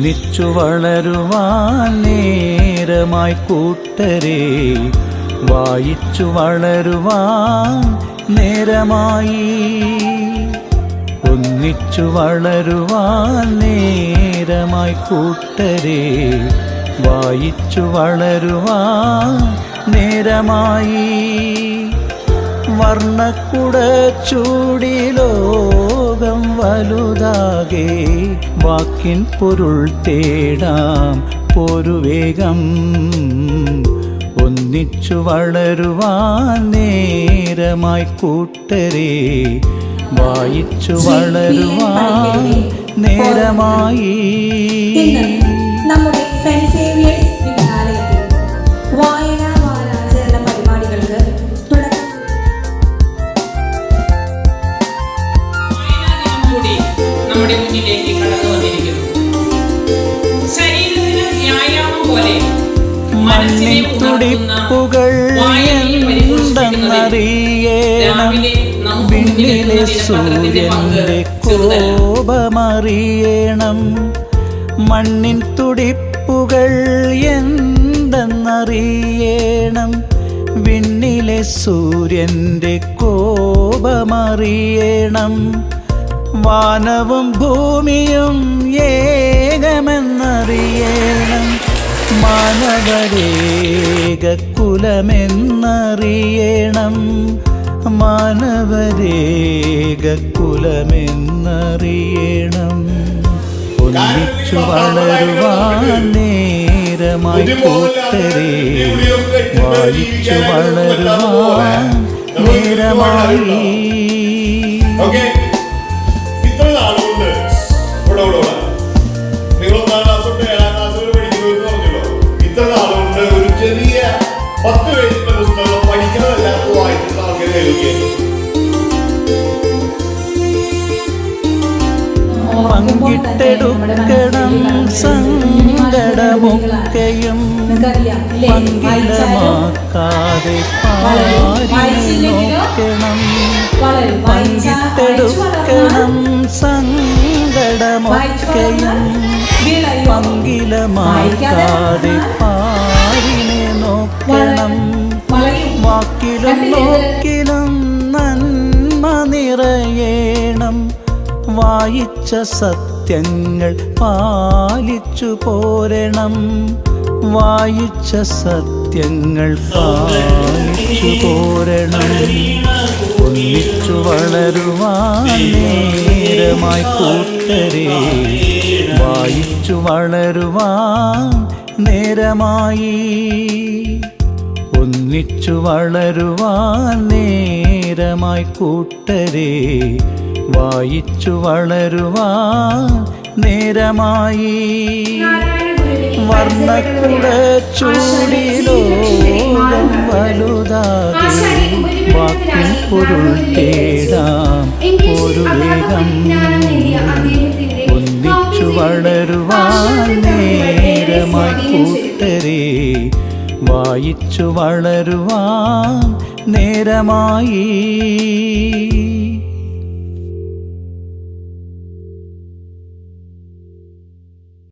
ഒന്നിച്ചു വളരുവാൻ നേരമായി കൂട്ടരെ വായിച്ചു വളരുവാൻ നേരമായി. ഒന്നിച്ചു വളരുവാൻ നേരമായി കൂട്ടരെ വായിച്ചു വളരുവാൻ നേരമായി. വർണക്കുട ചൂടിലോ വലുതാകെ വാക്കിൻ പൊരുൾ തേടാം. ഒരു ഒന്നിച്ചു വളരുവാൻ നേരമായി കൂട്ടരെ. വായിച്ചു വളരുവാൻ നേരമായി മുന്നിലേക്ക് കടന്നു വന്നിരിക്കുന്നു. ശരീരത്തിന് വ്യായാമം പോലെ മനസ്സിനെ തുടിപ്പുകൾ എന്തെന്നറിയണം. വിണ്ണിലെ സൂര്യന്റെ. കോപമറിയണം. മണ്ണിൻ തുടിപ്പുകൾ എന്തെന്നറിയണം. വിണ്ണിലെ സൂര്യന്റെ കോപമറിയണം. വാനവും ഭൂമിയും ഏകമെന്നറിയണം. മാനവരേക കുലമെന്നറിയണം മാനവരേക കുലമെന്നറിയണം ഒന്നിച്ചു വളരുവാൻ നേരമായി കൂട്ടരെ. വായിച്ചു വളരുവാൻ നേരമായി എഴുതിയത് പങ്കിട്ടെടുക്കണം സങ്കടമൊക്കെയും പങ്കിടമാക്കാതെ നോക്കണം പങ്കിട്ടെടുക്കണം സങ്കടമൊക്കെയും പങ്കിലമാക്കാതെ പാരിനെ നോക്കിലും നന്മ നിറയേണം. വായിച്ച സത്യങ്ങൾ പാലിച്ചു പോരണം. വായിച്ച സത്യങ്ങൾ പാലിച്ചു പോരണം. ഒന്നിച്ചു വളരുവാൻ നേരമായി കൂട്ടരെ. വായിച്ചു വളരുവാൻ നേരമായി. ഒന്നിച്ചു വളരുവാൻ നേരമായി കൂട്ടരെ വായിച്ചു വളരുവാൻ നേരമായി. വർണക്കുട ചൂടി ലോകം വലുതാകെ വാക്കിൽ പൊരുൾ തേടാം ഒരു വേഗം. ഒന്നിച്ചു വളരുവാൻ നേരമായി കൂട്ടരെ വായിച്ചു വളരുവാൻ നേരമായി.